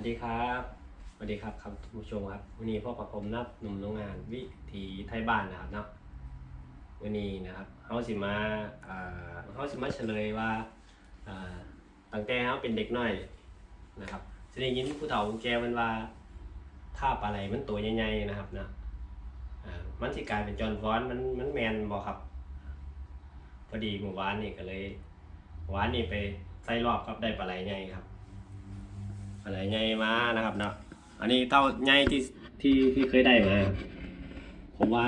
วัสดีครับสวัสดีครับครับผู้ชมครับวันนี้พ่อประผมนับหนุ่มโรงงานวิถีไทยบ้านนะครับเนาะวันนี้นะครับเขาสิมาเขาสิมาเฉลยว่าตั้งแต่เขาเป็นเด็กน้อยนะครับจะได้ยินผู้เฒ่าผู้แก่มันว่าถ้าปลาไหลมันตัวใหญ่ๆนะครับเนาะมันสิกลายเป็นจอนฟอนมันมันแมนบอครับ พอดีเมื่อวานนี่ก็เลยวานนี่ไปใส่รอบครับได้ปลาไหลใหญ่ครับ อะไรใหญ่มานะครับเนาะอันนี้เท่าใหญ่ที่ที่ที่เคยได้มาผมว่า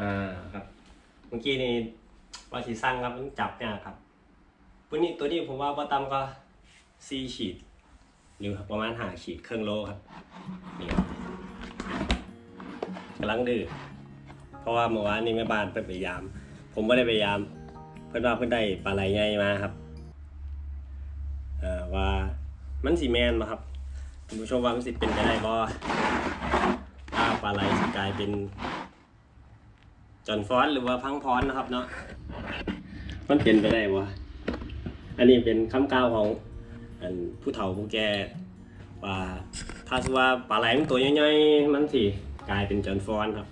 อ่าครับเมื่อกี้นี่ว่าสีสั่งครับมันจับเนี่ยครับตัวนี้ตัวนี้ผมว่าประตำก็สี่ขีดหรือประมาณห้าขีดเครึ่องโลครับนี่ครับกำลังดื้อเพราะว่าเมื่อวานนี้แม่บ้านเพิ่นพยายาม ผมไม่ได้พยายาม เพิ่นว่าเพิ่นได้ปลาไหลใหญ่มาครับ ว่ามันสีแมนบ่ครับคุณผู้ชมว่ามันสิเป็นไปได้บ่ถ้าปลาไหลสิกลายเป็นจอนฟอนหรือว่าพังพรนนะครับเนาะมันเป็นไปได้บ่อันนี้เป็นคำกล่าวของอันผู้เฒ่าผู้แก่ว่าถ้าสุว่าปลาไหลมันตัวใหญ่ๆมันสิกลายเป็นจอนฟอนครับ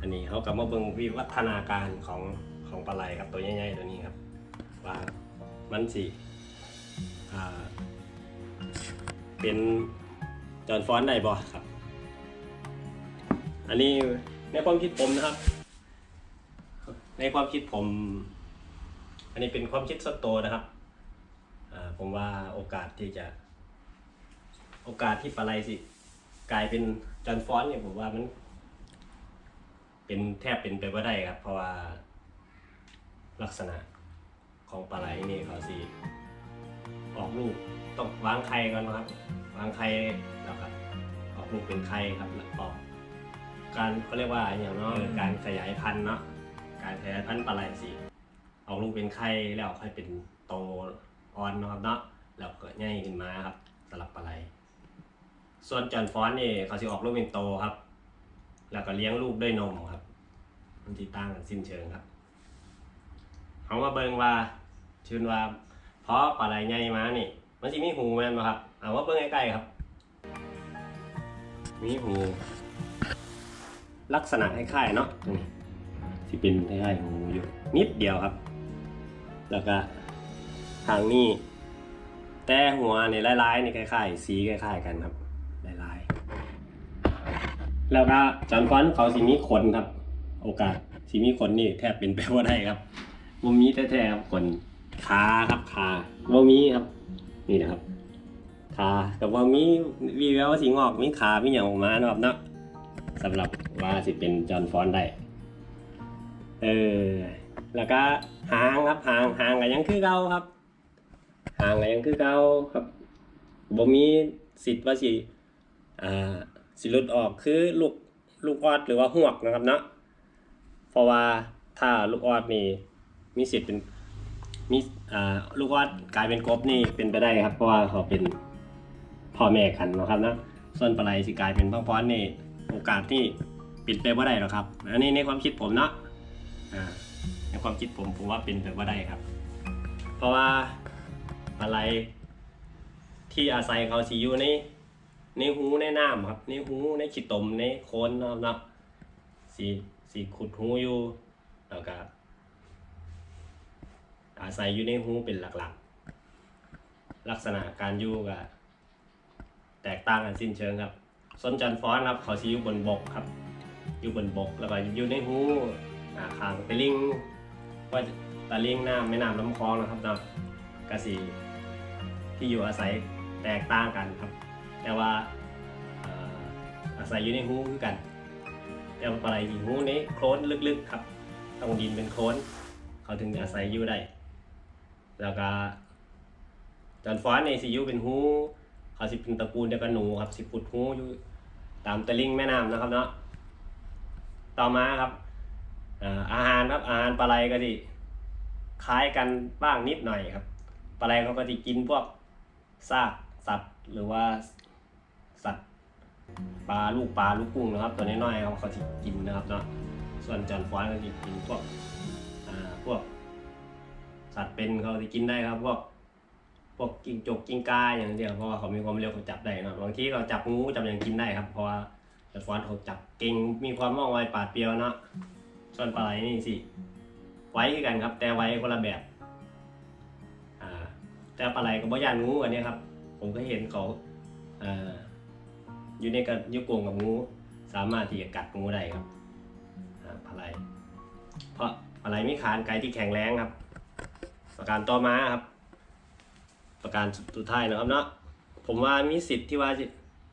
อันนี้เขากลับมาเบิ่งวิวัฒนาการของของปลาไหลครับตัวใหญ่ๆตัวนี้ครับ ว่ามันสิ เป็นจอนฟอนได้บ่ครับ อันนี้ในความคิดผมนะครับ ในความคิดผม อันนี้เป็นความคิดส่วนตัวนะครับอ่าผมว่าโอกาสที่จะ โอกาสที่ปลาไหลสิ กลายเป็นจอนฟอนเนี่ยผมว่ามัน เป็นแทบเป็นไปไม่ได้ครับ เพราะว่าลักษณะของปลาไหลนี่เขาสิ ออกลูกต้องวางไข่ก่อนนะครับ วางไข่แล้วครับออกลูกเป็นไข่ครับแล้วออกการเขาเรียกว่าอย่างเนาะการขยายพันธุ์เนาะการขยายพันธุ์ปลาไหลสิออกลูกเป็นไข่แล้วค่อยเป็นโตอ่อนเนาะครับเนาะแล้วก็ใหญ่ขึ้นมาครับสำหรับปลาไหลส่วนจอนฟอนนี่เขาจะออกลูกเป็นโตครับ แล้วก็เลี้ยงลูกด้วยนมครับมันที่ตั้งกันสิ้นเชิงครับเขามาเบิ่งว่าชื่นว่า เพราะปลาไหลใหญ่มานี่ มันจะมีหูแมนบ่ครับเอาว่าเบิ่งใกล้ๆครับ มีหู ลักษณะคล้ายๆเนาะตรงนี้ที่เป็นคล้ายๆหูอยู่นิดเดียวครับ แล้วก็ทางนี้แต่หัวนี่ลายๆนี่คล้ายๆสีคล้ายๆกันครับลายๆแล้วก็จอนฟอนเขาสิมีขนครับ โอกาสสิมีขนนี่แทบเป็นไปว่าได้ครับบ่มีแท้ๆครับขน ขาครับขาบ่มีครับ นี่นะครับขากับว่ามีวีแววว่าสีงอกมีขามีอย่างออกมานะครับเนาะสำหรับว่าสิเป็นจอห์นฟอนได้ เออ แล้วก็หางครับหางหางก็ยังคือเก่าครับหางก็ยังคือเก่าครับบ่มีสิทธิ์ว่าสิอ่าสิหลุดออกคือลูกลูกออดหรือว่าหวกนะครับเนาะเพราะว่าถ้าลูกออดนี่มีสิทธิ์เป็น มีอ่าลูกว่ากลายเป็นกบนี่เป็นไปได้ครับ เพราะว่าเขาเป็นพ่อแม่กันนะครับนะส่วนปลาไหลสิกลายเป็นพ่อป้อนนี่โอกาสที่เป็นไปว่าได้หรอครับ อันนี้ในความคิดผมเนาะอ่าในความคิดผมผมว่าเป็นไปว่าได้ครับ เพราะว่าปลาไหลที่อาศัยเขาสิอยู่ในในหูในน้ำครับในหูในขี้ตมในโคนนะครับเนาะสีสีขุดหูอยู่แล้วก็ อาศัยอยู่ในหูเป็นหลักๆ ลักษณะการอยู่ก็แตกต่างกันสิ้นเชิงครับส้นจันทร์ฟ้อนครับเขาสิอยู่บนบกครับ อยู่บนบกแล้วก็อยู่ในหูอ่าข้างตะลิงว่าตะลิงน้ำแม่น้ำลำคลองนะครับเนาะกสีที่อยู่อาศัยแตกต่างกันครับ แต่ว่าอาศัยอยู่ในหูคือกัน แต่ว่าปลาไหลอยู่หูในโคลนลึกๆครับต้องดินเป็นโคลนเขาถึงอาศัยอยู่ได้ แล้วก็จอนฟ้อนในสิอยูเป็นหูเขาสิเป็นตระกูลเดียวกันหนูครับสิขุดหูอยู่ตามตะลิงแม่น้ำนะครับเนาะต่อมาครับอาหารครับอาหารปลาไหลก็ดิคล้ายกันบ้างนิดหน่อยครับปลาไหลเขาก็จะกินพวกซากสัตว์หรือว่าสัตว์ปลาลูกปลาลูกกุ้งนะครับ ตัวน้อยๆเขาเขาจะกินนะครับเนาะส่วนจอนฟ้อนก็จะกินพวกอ่าพวก สัตว์เป็นเขาจะกินได้ครับพวกพวกกิงจกกิงกาอย่างเดียวเพราะว่าเขามีความเร็วเขาจับได้นอะบางทีเขาจับงูจับอย่างกินได้ครับ เพราะว่าฟอนเขาจับเก่งมีความว่องไวปาดเปรียวนะส่วนปลาไหลนี่สิไว้คือกันครับ แต่ไว้คนละแบบอ่าแต่ปลาไหลกับบ่ยานงูอันนี้ครับ ผมก็เห็นเขาอ่าอยู่ในกันอยุกงกับงูสามารถที่จะกัดงูได้ครับปลาไหลเพราะปลาไหลมีขานไกลที่แข็งแรงครับ ประการต่อมาครับ ประการสุดท้ายนะครับเนาะผมว่ามีสิทธิ์ที่ว่า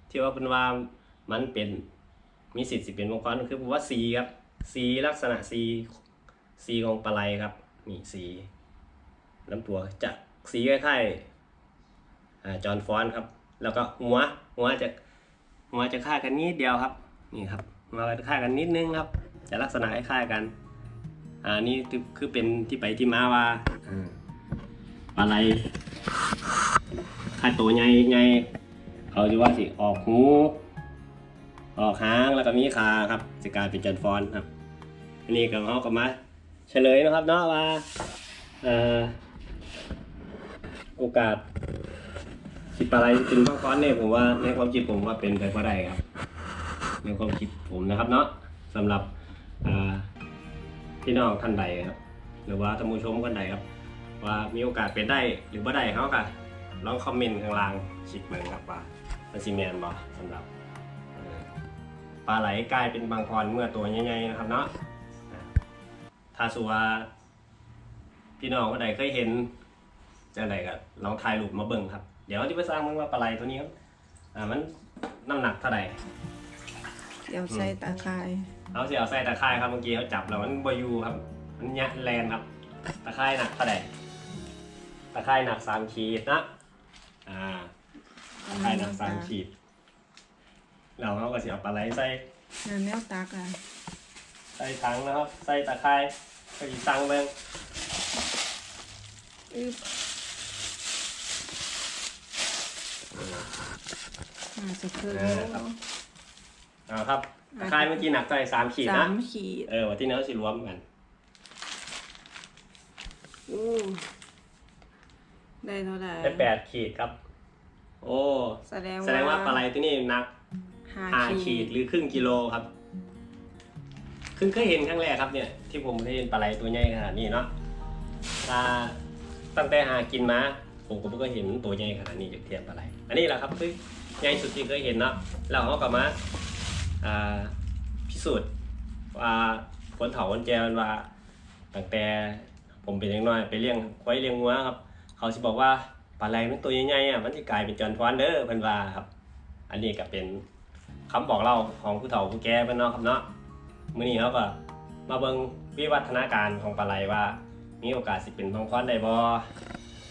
ที่ว่าเป็นว่ามันเป็นมีสิทธิ์สิเป็นมงกรคือผมว่าสีครับสีลักษณะสีสีของปลาไหลครับนี่สีลำตัวจะสีคล้ายๆจอห์นฟอนครับ แล้วก็หัวหัวจะหัวจะคล้ายกันนิดเดียวครับนี่ครับหัวจะคล้ายกันนิดนึงครับ จะลักษณะคล้ายๆกันอ่านี่คือเป็นที่ไปที่มาว่า ปลาไหลถ้าตัวใหญ่ใหญ่เขาจะว่าสิออกหู ออกหางแล้วก็มีขาครับจะกลายเป็นจันฟอนครับ อันนี้ก็เขาก็มาเฉลยนะครับเนาะว่าเอ่อโอกาสสิปลาไหลเป็นมังกรเนี่ยผมว่าในความคิดผมว่าเป็นไปก็ได้ครับในความคิดผมนะครับเนาะสำหรับอ่าพี่น้องท่านใดครับ หรือว่าท่านผู้ชมคนใดครับ ว่ามีโอกาสเป็นได้หรือบ่ได้เขาก็ลองคอมเมนต์ข้างล่างชิดเหมือนครับว่ามันซีเมนบ่สำหรับเอ่อปลาไหลกลายเป็นบางพรเมื่อตัวใหญ่ๆนะครับเนาะอ่าถ้าสัวาพี่น้องคนใดเคยเห็นจังใดก็ลองถ่ายรูปมาเบิ่งครับ เดี๋ยวที่ไปสร้างมึงว่าปลาไหลตัวนี้ครับอ่ามันน้ำหนักเท่าไหร่เดี๋ยวใส่ตาคายเขาเสียเอาใส่ตะไคร่ครับเมื่อกี้เขาจับแล้วมันบอยูครับ มันยัดแลนครับ ตะไคร่หนักเท่าไหร่ตะไคร่หนักสามขีดนะอ่าตะไคร่หนักสามขีดเราเขาก็เสียเอาปลาไหลใส่นั่นแนวตากอะใส่ถังนะครับ ใส่ตะไคร่ก็อีตังเบิ้งอึ๊บอ่าจะคือเอาครับตะไคร่เมื่อกี้หนักเท่าไหร่สามขีดสานะมขีดเออวันที่เนื้อสิรวมกัน อู้ได้เท่าไหร่ได้แปดขีดครับ โอ้แสดงแสดงว่าปลาไหลตัวนี้หนักห้าห้าขีขีดดหรือครึ่งกิโลครับเพิ่งเคยเห็นครั้งแรกครับเนี่ยที่ผมได้เห็นปลาไหลตัวใหญ่ขนาดนี้เนาะถ้าตั้งแต่หากินมาผมก็เพิ่งเคยเห็นตัวใหญ่ขนาดนี้จากเทียมปลาไหลอันนี้แหละครับคือใหญ่สุดที่เคยเห็นเนาะเราเขาก็มาอ่าพิสูจน์ว่าคนเถาคนแจมันว่าตั้งแต่ ผมเป็นเด็กน้อยไปเลี้ยงควายเลี้ยงงัวครับเขาสิบอกว่าปลาไหลมันตัวใหญ่ๆอะมันจะกลายเป็นจอนฟอนเด้อเพิ่นว่าครับ อันนี้ก็เป็นคำบอกเล่าของผู้เฒ่าผู้แก่เพิ่นเนาะครับเนาะมื้อนี้เขาก็มาเบิ่งวิวัฒนาการของปลาไหลว่า มีโอกาสสิเป็นทองคอนได้บ่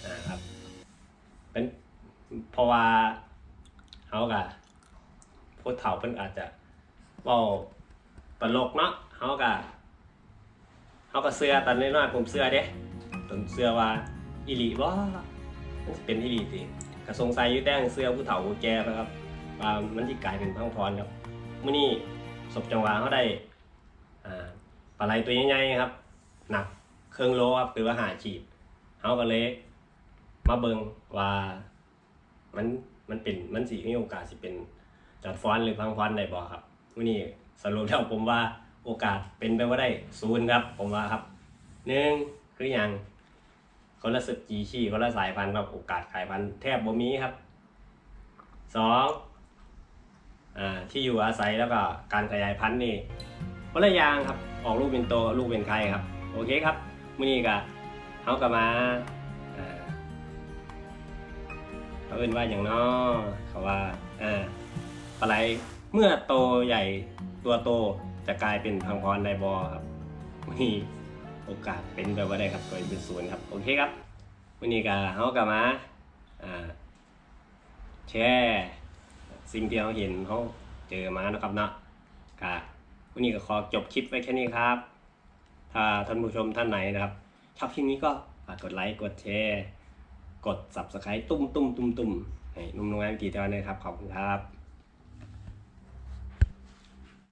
นะครับ เป็นเพราะว่าเขาก็ผู้เฒ่าเพิ่นอาจจะเว้าตลกเนาะเขาก็ เขาก็เสื้อตอนน้อยๆผมเสื้อเด้ผมเสื้อว่าอีหลีบ่มันเป็นอีหลีติก็สงสัยยู่แต่งเสื้อผู้เฒ่าผู้แก่นะครับว่ามันที่กลายเป็นพังพรครับมื่อนี้ศพจังหวะเขาได้อ่าปลาไหลตัวใหญ่ๆครับหนักเครื่องโลครับหรือว่าหาขีดเขาก็เลยมาเบิงว่ามันมันเป็นมันสีมีโอกาสสิเป็นจอดฟอนหรือพังพรได้บ่ครับมื่อนี้สรุปแล้วผมว่า โอกาสเป็นไปว่าได้ศูนย์ครับ ผมว่าครับหนึ่งคืออย่างคนละสึกจีชี่คนละสายพันธุ์ครับโอกาสขายพันธุ์แทบบ่มีครับสองอ่าที่อยู่อาศัยแล้วก็การขยายพันธุ์นี่คนละอย่างครับออกลูกเป็นโตลูกเป็นไข่ครับ โอเคครับมื้อนี้ก็เฮาก็มาอ่าเขาเอิ้นว่าอย่างน้อเขาว่าอ่าปลาไหลเมื่อโตใหญ่ตัวโต จะกลายเป็นพังพรไดบอครับมีโอกาสเป็นแบบว่าได้ครับตัวเป็นศูนย์ครับ โอเคครับมื้อนี้ก็เฮาก็มาอ่าแชร์สิ่งที่เราเห็นเขาเจอมานะครับเนาะกะวันนี้ก็ขอจบคลิปไว้แค่นี้ครับ ถ้าท่านผู้ชมท่านไหนนะครับชอบคลิปนี้ก็ฝากกดไลค์กดแชร์ กด subscribe ตุ้มตุ้มตุ้มตุ้มให้นุ่มๆงานกี่เท่านี้ครับ ขอบคุณครับ